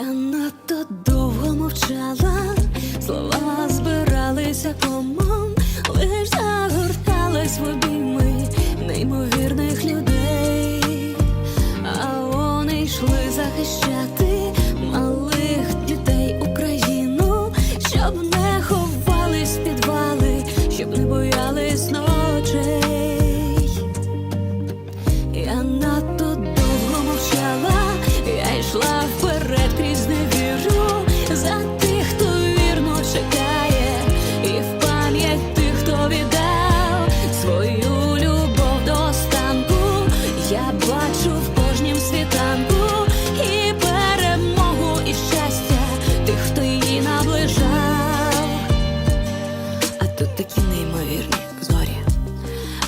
Я надто довго мовчала, слова збиралися комом, лиш загорталась в обійми неймовірно. Тут такі неймовірні зорі.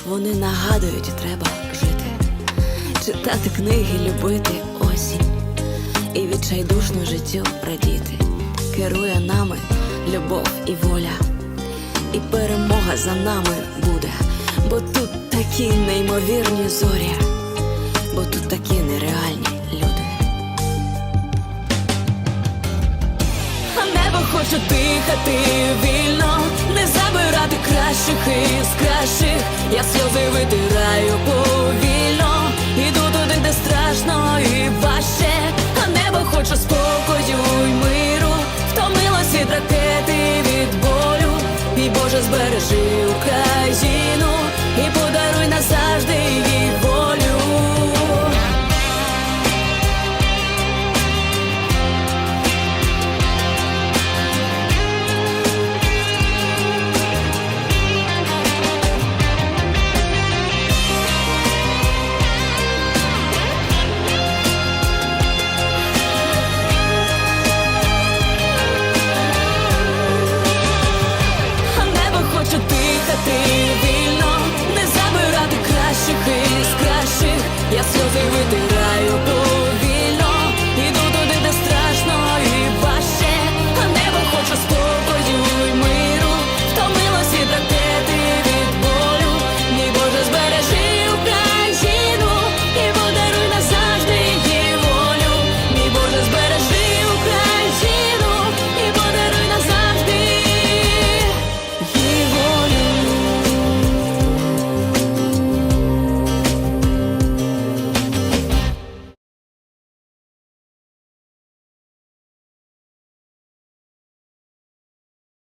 Вони нагадують, треба жити, читати книги, любити осінь і відчайдушно життю радіти. Керує нами любов і воля, і перемога за нами буде, бо тут такі неймовірні зорі, бо тут такі нереальні люди. А небо хочу дихати кращих із кращих, я сльози витираю повільно, іду туди, де страшно і важче, а небо хоче спокою й миру, втомилось від ракети від болю, і Боже, збережи Україну. І подаруй назавжди.